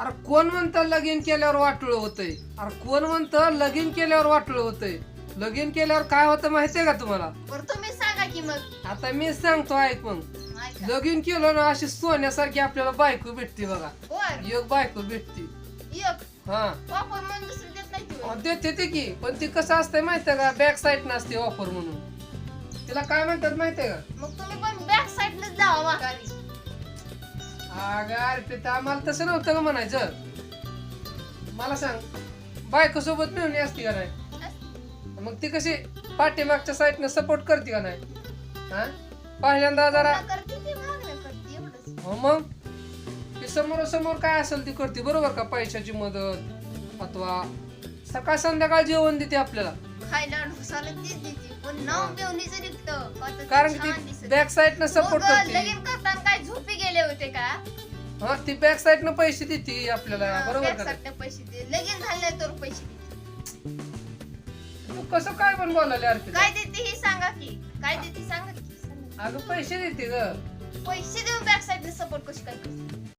अरे कोण म्हणतं लगीन केल्यावर वाटोळ होतंय? अरे कोण म्हणतं लगीन केल्यावर वाटोळ होतंय? लगीन केल्यावर काय होतं माहितीये का तुम्हाला? बरं तुम्ही सांगा की मग. आता मी सांगतो ऐक मग. ऐका. लगीन केलं ना अशी सोन्यासारखी आपल्याला बायको भेटते बघा. बर एक बायको भेटते. एक? हा. वापर म्हणून दुसरी देत नाही ती अहो, होय. देते ते की पण ती कसं असतंय माहितीये का? बॅक साईड नसते ऑफर म्हणून. तिला काय म्हणतात माहितीये का? मग तुम्ही पण बॅक जावा माघारी. अगं अर्पिता आम्हाला तसं नव्हतं का म्हणायचं. मला सांग बायको सोबत मिळून असती का नाही? मग ती कशी पाठीमागच्या साईडनं सपोर्ट करते का नाही? हा? पहिल्यांदा जरा करते एवढंच. हो मग? ती समोर समोर काय असेल ती करते बरोबर का? पैशाची मदत अथवा सकाळ संध्याकाळ जेवण देते आपल्याला. कारण की ती. बॅक साईडनं सपोर्ट मग करते. गेले होते का? हा ती बॅक साईडनं पैसे देते आपल्याला बरोबर का नाही? पैसे दे. लगीन झाले तर पैसे दे तू कसं काय पण बोलायला अर्पिता काय देते हे सांगा की. काय देते सांगा की. सांगा. अगं पैसे देते ग. पैसे देऊन बॅक साईडने सपोर्ट कशी काय करते?